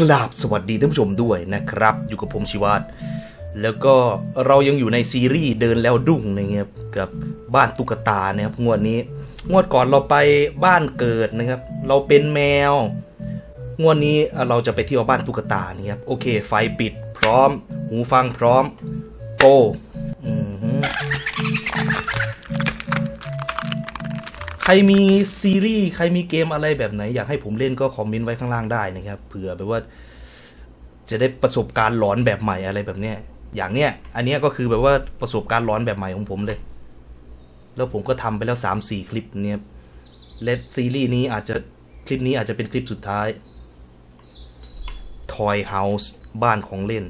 กราบสวัสดีท่านผู้ชมด้วยนะครับ อยู่กับผมชิวัตแล้วก็เรายังอยู่ในซีรีส์เดินแล้วดุ้งนะครับกับบ้านตุ๊กตานะครับงวดนี้ งวดก่อนเราไปบ้านเกิดนะครับ เราเป็นแมว งวดนี้เราจะไปเที่ยวบ้านตุ๊กตานี่ครับโอเค ไฟปิดพร้อม หูฟังพร้อมโก รมีซีรีส์ใครมีเกมอะไรแบบไหน อยากให้ผมเล่นก็คอมเมนต์ไว้ข้างล่างได้นะครับเผื่อแบบว่า จะได้ประสบการณ์หลอนแบบใหม่อะไรแบบเนี้ยอย่างเนี้ยอันเนี้ยก็คือแบบว่าประสบการณ์หลอนแบบใหม่ของผมเลย แล้วผมก็ทำไปแล้ว3 4คลิปเนี่ยและซีรีส์นี้อาจจะคลิปนี้อาจจะเป็นคลิปสุดท้าย Toy House บ้านของเล่น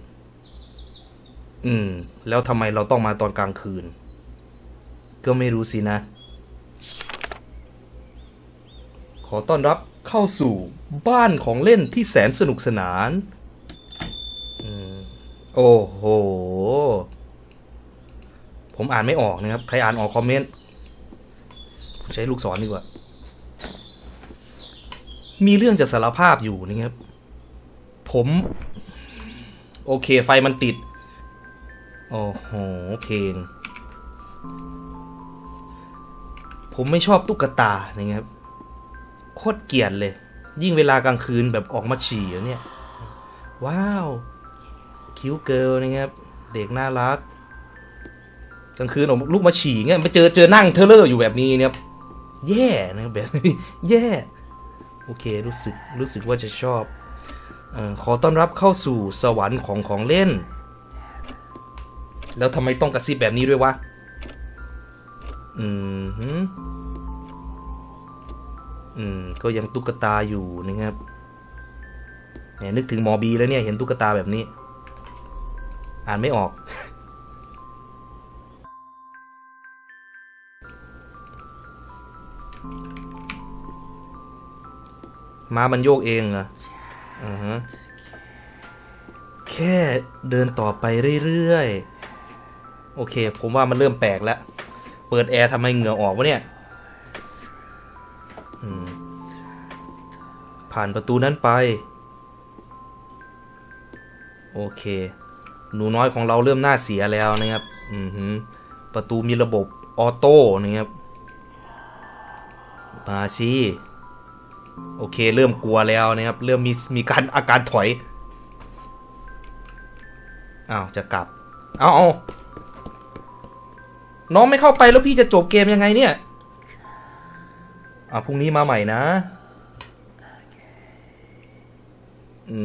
อืม แล้วทำไมเราต้องมาตอนกลางคืน ก็ไม่รู้สินะ ขอต้อนรับเข้าสู่บ้านของเล่นที่แสนสนุกสนานโอ้โห ผมอ่านไม่ออกนะครับ ใครอ่านออกคอมเมนต์ผมใช้ลูกศรดีกว่า มีเรื่องจะสารภาพอยู่นะครับ ผม โอเคไฟมันติด โอ้โห เพลง ผมไม่ชอบตุ๊กตานะครับ โคตรเกลียดเลย ยิ่งเวลากลางคืนแบบออกมาฉี่อย่างเนี่ยว้าว คิ้วเกิลนะครับเด็กน่ารักกลางคืนออกลูกมาฉี่เงี้ยมาเจอเจอนั่งเทเลอร์อยู่แบบนี้เนี่ยแย่นะครับแบบนี้แย่โอเครู้สึกรู้สึกว่าจะชอบออขอต้อนรับเข้าสู่สวรรค์ของของเล่น แล้วทำไมต้องกระซิบแบบนี้ด้วยวะ อืม อืมก็ยังตุ๊กตาอยู่นะครับเนี่ยนึกถึงหมอบีแล้วเนี่ยเห็นตุ๊กตาแบบนี้ อ่านไม่ออกมามันโยกเองเหรออือฮะแค่เดินต่อไปเรื่อยๆ โอเค ผมว่ามันเริ่มแปลกแล้ว เปิดแอร์ทำไมเหงื่อออกวะเนี่ย ผ่านประตูนั้นไป โอเค หนูน้อยของเราเริ่มหน้าเสียแล้วนะครับ อือหือ ประตูมีระบบออโต้นะครับ มาสิโอเค เริ่มกลัวแล้วนะครับ เริ่มมีมีการอาการถอย อ้าว จะกลับ เอาเอาน้องไม่เข้าไปแล้วพี่จะจบเกมยังไงเนี่ย อ่าพรุ่งนี้มาใหม่นะ อื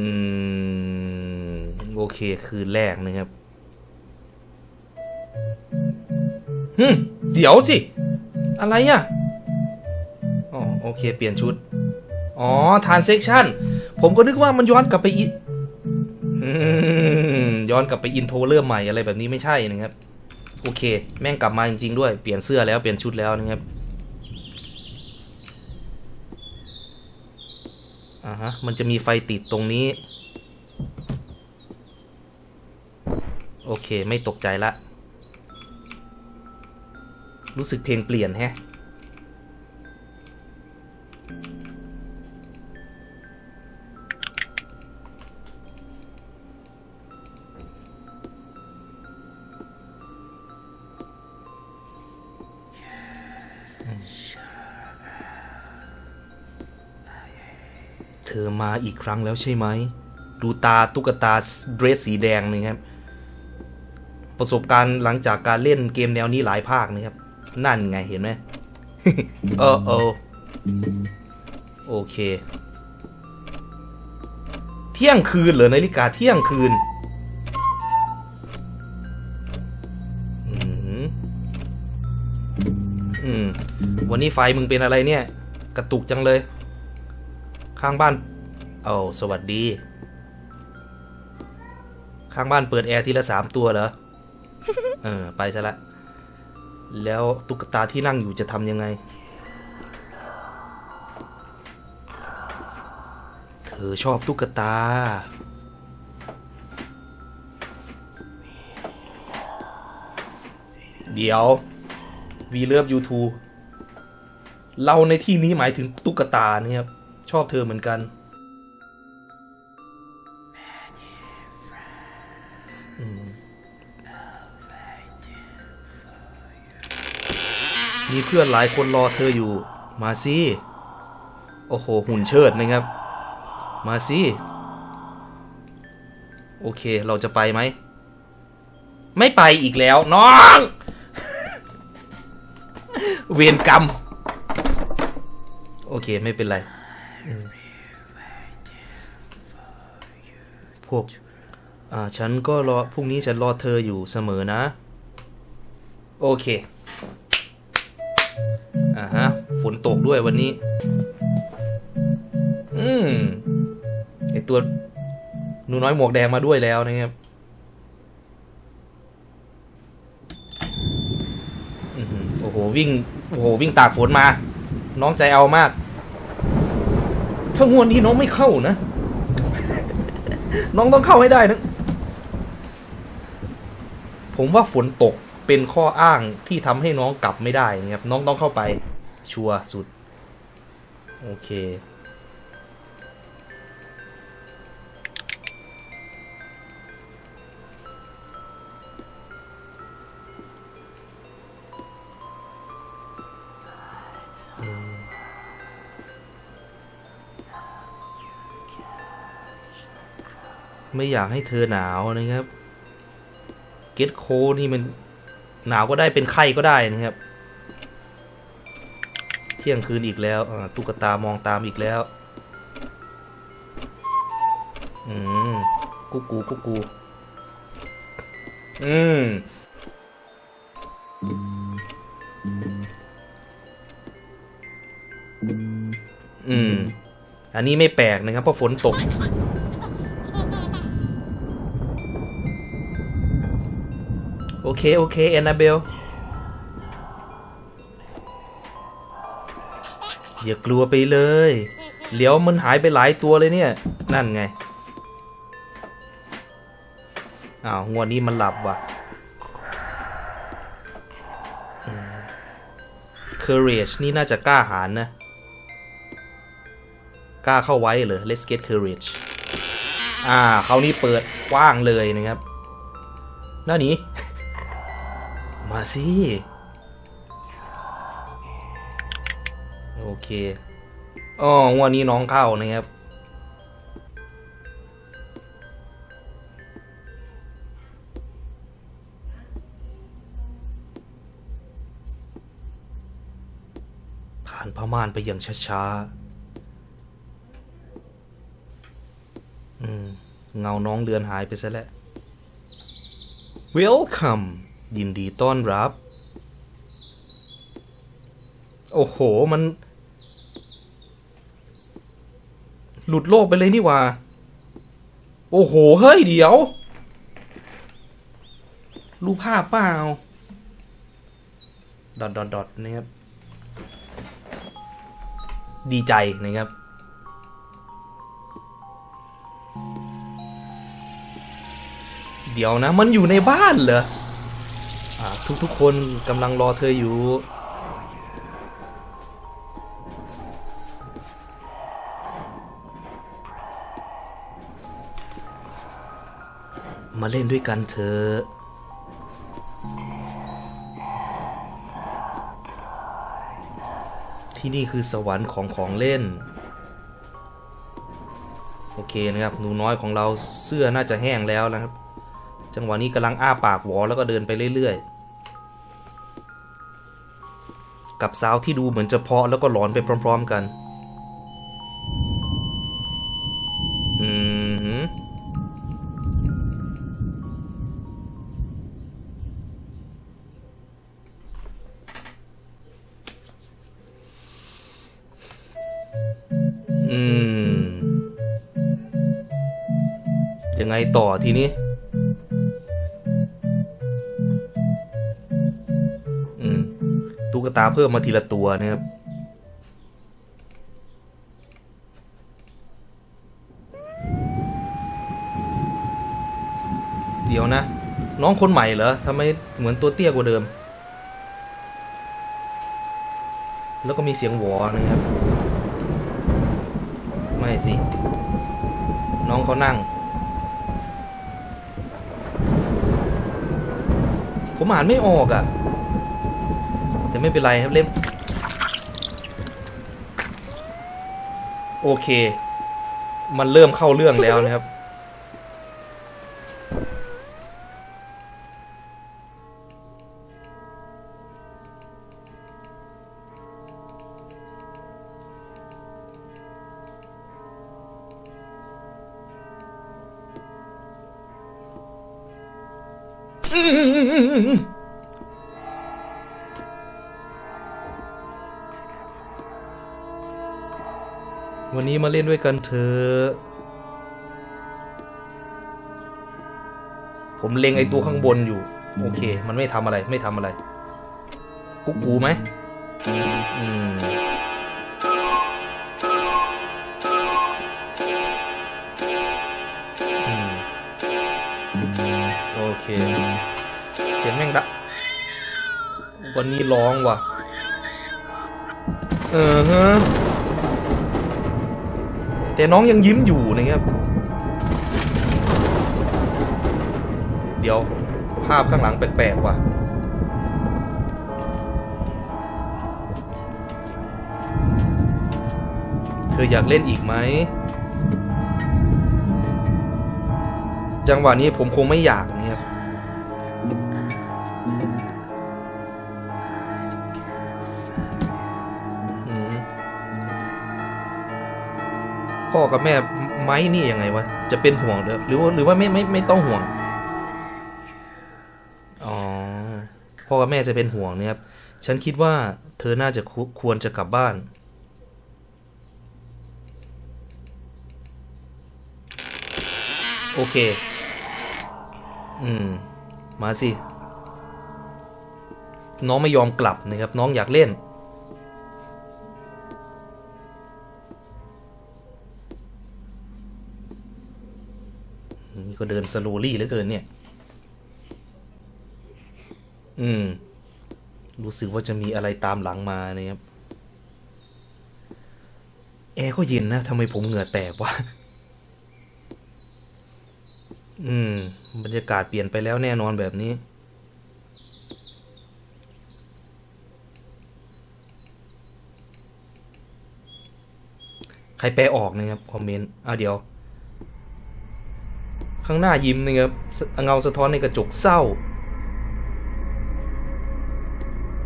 ม โอเค คืนแรกนะครับฮึเดี๋ยวสิ อะไรอะ อ๋อ โอเค เปลี่ยนชุด อ๋อทานเซ็กชันผมก็นึกว่ามันย้อนกลับไปอีย้อนกลับไปอินโทรเริ่มใหม่อะไรแบบนี้ไม่ใช่นะครับ โอเค แม่งกลับมาจริงๆด้วย เปลี่ยนเสื้อแล้ว เปลี่ยนชุดแล้วนะครับ อ่าฮะ มันจะมีไฟติดตรงนี้ โอเค ไม่ตกใจละ รู้สึกเพลงเปลี่ยนแฮะ อมาอีกครั้งแล้วใช่ไหม ดูตาตุ๊กตาเดรสสีแดงนะครับ ประสบการณ์หลังจากการเล่นเกมแนวนี้หลายภาคนะครับ นั่นไงเห็นไหมเออเออโอเค เที่ยงคืนเหรอนาฬิกาเที่ยงคืนอืมอืมวันนี้ไฟมึงเป็นอะไรเนี่ย กระตุกจังเลย ข้างบ้าน เอาสวัสดี ข้างบ้านเปิดแอร์ทีละสามตัวเหรอ เออ ไปซะละ แล้วตุ๊กตาที่นั่งอยู่จะทำยังไง เธอชอบตุ๊กตา เดี๋ยววีเลิฟยูทูเราในที่นี้หมายถึงตุ๊กตาเนี่ยครับช อบเธอเหมือนกัน มีเพื่อนหลายคนรอเธออยู่ มาซิโอ้โห หุ่นเชิดนะครับ มาซิโอเค เราจะไปไหม ไม่ไปอีกแล้วน้อง เวียนกรรม โอเค ไม่เป็นไร พวกอ่าฉันก็รอพรุ่งนี้ฉันรอเธออยู่เสมอนะ โอเคอ่าฮะฝนตกด้วยวันนี้ อืมไอตัวหนูน้อยหมวกแดงมาด้วยแล้วนะครับโอ้โหวิ่ง โอ้โหวิ่งตากฝนมา น้องใจเอามาก ถ้างวดนี้น้องไม่เข้านะ น้องต้องเข้าให้ได้นะ ผมว่าฝนตกเป็นข้ออ้างที่ทำให้น้องกลับไม่ได้นะครับ น้องต้องเข้าไป ชัวร์สุด โอเค ไม่อยากให้เธอหนาวนะครับ เกตโคนี่มันหนาวก็ได้เป็นไข้ก็ได้นะครับ เที่ยงคืนอีกแล้วตุ๊กตามองตามอีกแล้ว อืมกุ๊กกูกุ๊กกู อืมอืม อันนี้ไม่แปลกนะครับเพราะฝนตก เค โอเคแอนนาเบลอย่ากลัวไปเลยเหลียวมันหายไปหลายตัวเลยเนี่ย นั่นไง อ้าวงวดนี้มันหลับว่ะอืม courage นี่น่าจะกล้าหาญนะ กล้าเข้าไว้เหรอ let's get courage อ่าเขานี้เปิดกว้างเลยนะครับ หน้านี้ มาสิ โอเคอ๋องวันนี้น้องเข้านะครับ ผ่านพม่านไปอย่างช้าๆ อืม เงาน้องเดือนหายไปซะแล้ว Welcome ยินดีต้อนรับ โอ้โห มัน หลุดโลกไปเลยนี่ว่า โอ้โห เฮ้ย เดี๋ยว รูปภาพเปล่า ดอทดอทดอทนะครับ ดีใจนะครับเดี๋ยวนะ มันอยู่ในบ้านเหรอ ทุกๆคนกำลังรอเธออยู่ มาเล่นด้วยกันเถอะที่นี่คือสวรรค์ของของเล่น โอเคนะครับหนูน้อยของเราเสื้อน่าจะแห้งแล้วนะครับ จังหวะนี้กำลังอ้าปากหวอแล้วก็เดินไปเรื่อยๆ กับสาวที่ดูเหมือนจะเพาะแล้วก็หลอนไปพร้อม ๆกัน อืมหืออืมยังไงต่อทีนี้ ตาเพิ่มมาทีละตัวนะครับเดี๋ยวนะ น้องคนใหม่เหรอทำไมเหมือนตัวเตี้ยกว่าเดิม แล้วก็มีเสียงหวอนะครับ ไม่สิ น้องเขานั่ง ผมอ่านไม่ออกอะ่ะ แต่ไม่เป็นไรครับเล่น โอเค มันเริ่มเข้าเรื่องแล้วนะครับ มาเล่นด้วยกันเถอะผมเล็งไอตัวข้างบนอยู่ โอเค มันไม่ทำอะไรไม่ทำอะไร กุ๊กกูไหมอืมโอเค เสียงแม่งดังวันนี้ร้องว่ะ เออฮะ แต่น้องยังยิ้มอยู่นะครับ เดี๋ยวภาพข้างหลังแปลกๆว่ะ เธออยากเล่นอีกไหม จังหวะนี้ผมคงไม่อยากเนี่ย พ่อกับแม่ไม้นี่ยังไงวะ จะเป็นห่วงหรอหรือว่าหรือว่าไม่ไม่ไม่ต้องห่วง อ๋อ พ่อกับแม่จะเป็นห่วงเนี่ยครับ ฉันคิดว่าเธอน่าจะคควรจะกลับบ้านโอเค อืม มาสิ น้องไม่ยอมกลับนะครับ น้องอยากเล่น เดินสโลลี่เหลือเกินเนี่ย อืม รู้สึกว่าจะมีอะไรตามหลังมานะครับ แอร์ก็เย็นนะทำไมผมเหงื่อแตกวะ อืม บรรยากาศเปลี่ยนไปแล้วแน่นอนแบบนี้ใครแปลออกนะครับคอมเมนต์อะเดี๋ยว ข้างหน้ายิ้มนะครับเงาสะท้อนในกระจกเศร้า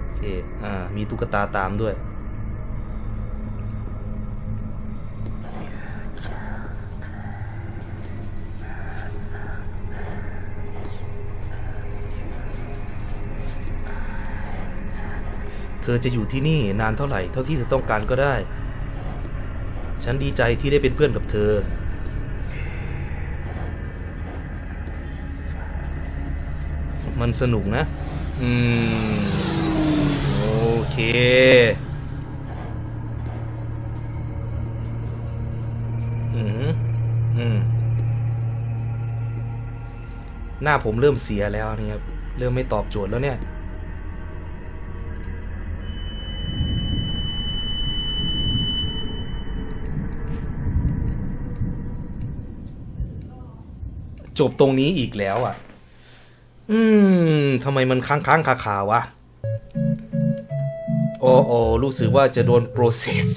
โอเคอ่ามีตุ๊กตาตามด้วยเธอจะอยู่ที่นี่นานเท่าไหร่เท่าที่เธอต้องการก็ได้ ฉันดีใจที่ได้เป็นเพื่อนกับเธอ มันสนุกนะ อืม โอเค อืมอืม หน้าผมเริ่มเสียแล้วเนี่ยครับ เริ่มไม่ตอบโจทย์แล้วเนี่ยจบตรงนี้อีกแล้วอะ อืมทำไมมันค้างค้างคาคาวะ โอ้โอ้รู้สึกว่าจะโดนโปรเซส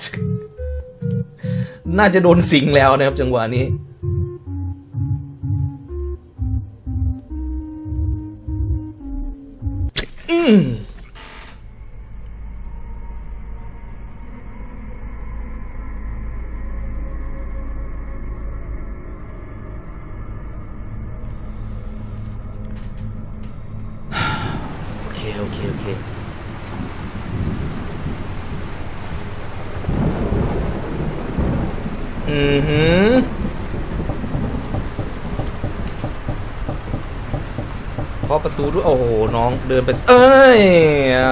น่าจะโดนสิงแล้วนะครับจังหวะนี้อืม ตูด้วยโอ้โหน้องเดินไปเอ้ย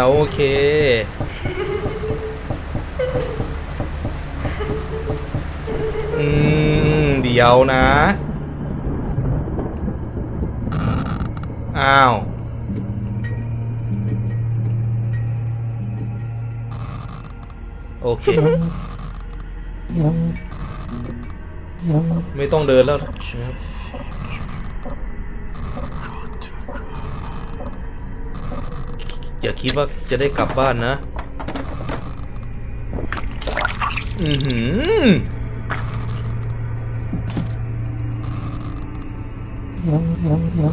โอเคอืมเดี๋ยวนะ อ้าว โอเค ไม่ต้องเดินแล้ว อย่าคิดว่าจะได้กลับบ้านนะ อือหือ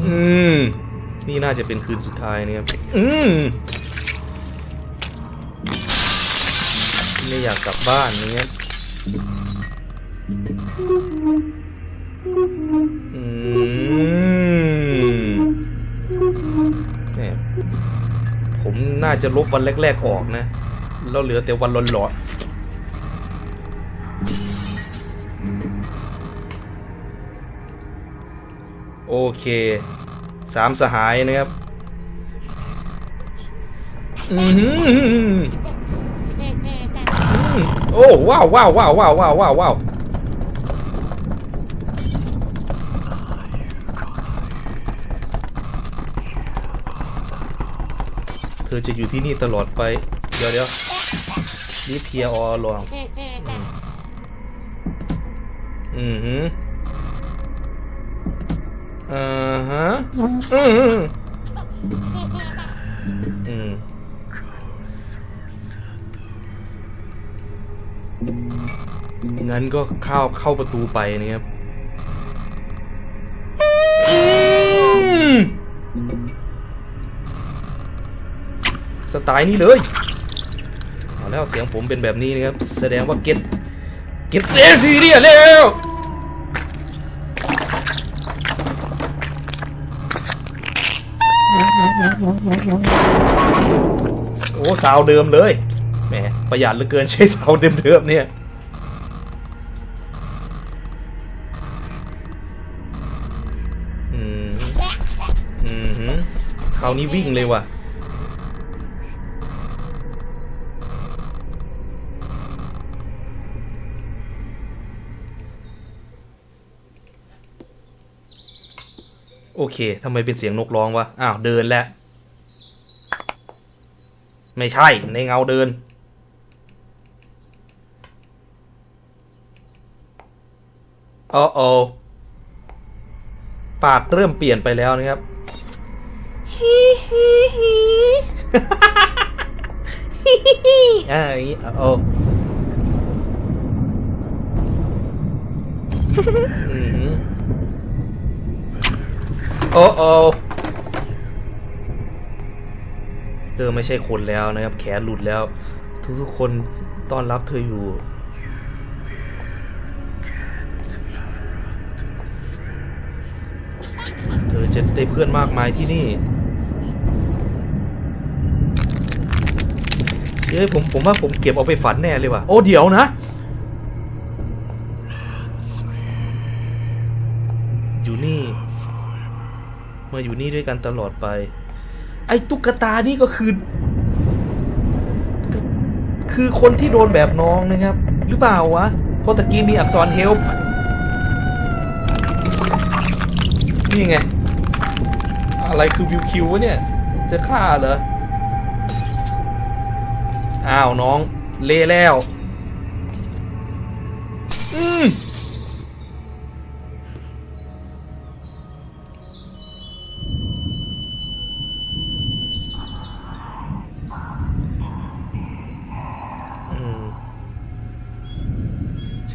อืมนี่น่าจะเป็นคืนสุดท้ายนะครับ อืมไม่อยากกลับบ้านนะครับอืม น่าจะลบวันแรก ๆออกนะ แล้วเหลือแต่วันหลอนๆโอเคสามสหายนะครับอือหือโอ้ว้าวว้าวว้าวว้าวว้าวว้าว อจะอยู่ที่นี่ตลอดไป เดี๋ยวเดี๋ยวนี่เพียออลองอือหืออ่าฮะอือหืออืมงั้นก็เข้าเข้าประตูไปนะครับอืม สไตล์นี้เลยเอาแล้วเสียงผมเป็นแบบนี้นะครับ แสดงว่าเก็ตเก็ตเจซีเรียแล้วโอ้สาวเดิมเลยแหมประหยัดเหลือเกินใช้สาวเดิมๆเนี่ยอืมอืมหืมคราวนี้วิ่งเลยว่ะ โอเคทำไมเป็นเสียงนกร้องวะ อ้าว เดินแล้ว ไม่ใช่ ในเงาเดิน โอ้โอปากเริ่มเปลี่ยนไปแล้วนะครับฮิฮิฮิฮิฮิฮิอ่าอย่างนี้โอ้อือ อโอ้โอเธอไม่ใช่คนแล้วนะครับ แขนหลุดแล้ว ทุกๆคนต้อนรับเธออยู่ เธอจะได้เพื่อนมากมายที่นี่เฮ้ยผมผมว่าผมเก็บเอาไปฝันแน่เลยว่ะ โอ้เดี๋ยวนะ มาอยู่นี่ด้วยกันตลอดไป ไอ้ตุ๊กตานี่ก็คือ คือคนที่โดนแบบน้องนะครับ หรือเปล่าวะเพราะตะกี้มีอักษร help นี่ไง อะไรคือวิวคิววะเนี่ย จะฆ่าเหรอ อ้าวน้อง เละแล้ว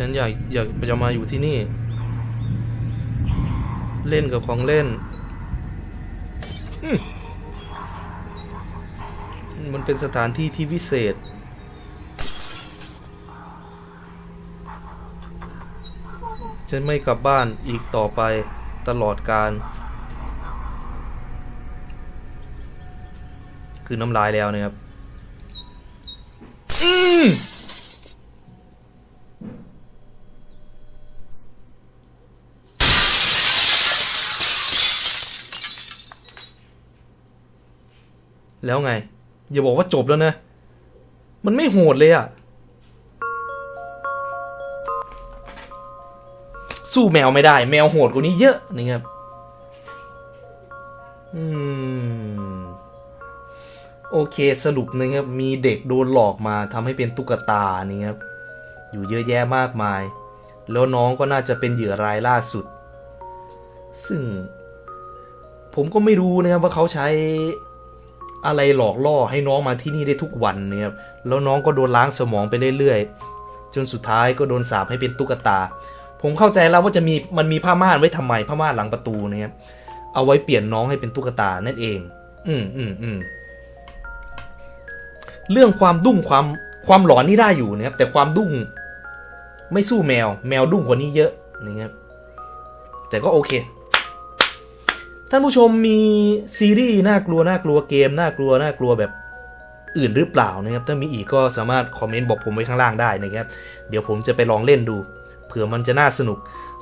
ฉันอยากอยากจะมาอยู่ที่นี่ เล่นกับของเล่นมมันเป็นสถานที่ที่วิเศษ ฉันไม่กลับบ้านอีกต่อไปตลอดการ คือน้ำลายแล้วนะครับ แล้วไง อย่าบอกว่าจบแล้วนะ มันไม่โหดเลยอะสู้แมวไม่ได้ แมวโหดกว่านี้เยอะนี่ครับอืมโอเคสรุปนะครับ มีเด็กโดนหลอกมาทำให้เป็นตุ๊กตานี่ครับ อยู่เยอะแยะมากมาย แล้วน้องก็น่าจะเป็นเหยื่อรายล่าสุด ซึ่ง ผมก็ไม่รู้นะครับว่าเขาใช้ อะไรหลอกล่อให้น้องมาที่นี่ได้ทุกวันเนี่ยครับแล้วน้องก็โดนล้างสมองไปเรื่อยๆ จนสุดท้ายก็โดนสาปให้เป็นตุ๊กตา ผมเข้าใจแล้วว่าจะมีมันมีผ้าม่านไว้ทำไมผ้าม่านหลังประตูนะครับเอาไว้เปลี่ยนน้องให้เป็นตุ๊กตานั่นเอง อืมอืมอืมเรื่องความดุ้งความความหลอนนี่ได้อยู่นะครับ แต่ความดุ้งไม่สู้แมว แมวดุ้งกว่านี้เยอะนะครับแต่ก็โอเค ท่านผู้ชมมีซีรีส์น่ากลัวน่ากลัวเกมน่ากลัวน่ากลัวแบบอื่นหรือเปล่านะครับถ้ามีอีกก็สามารถคอมเมนต์บอกผมไว้ข้างล่างได้นะครับ เดี๋ยวผมจะไปลองเล่นดูเผื่อมันจะน่าสนุก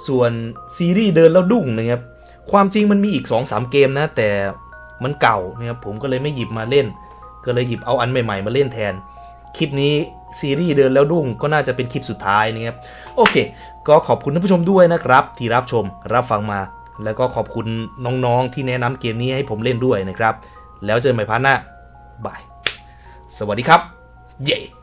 ส่วนซีรีส์เดินแล้วดุ้งนะครับความจริงมันมีอีก 2-3 เกมนะ แต่มันเก่านะครับผมก็เลยไม่หยิบมาเล่น ก็เลยหยิบเอาอันใหม่ๆมาเล่นแทน คลิปนี้ซีรีส์เดินแล้วดุ้งก็น่าจะเป็นคลิปสุดท้ายนะครับโอเค ก็ขอบคุณท่านผู้ชมด้วยนะครับ ที่รับชมรับฟังมา แล้วก็ขอบคุณน้องๆที่แนะนำเกมนี้ให้ผมเล่นด้วยนะครับ แล้วเจอกันใหม่พาร์ทหน้าบาย สวัสดีครับ เย้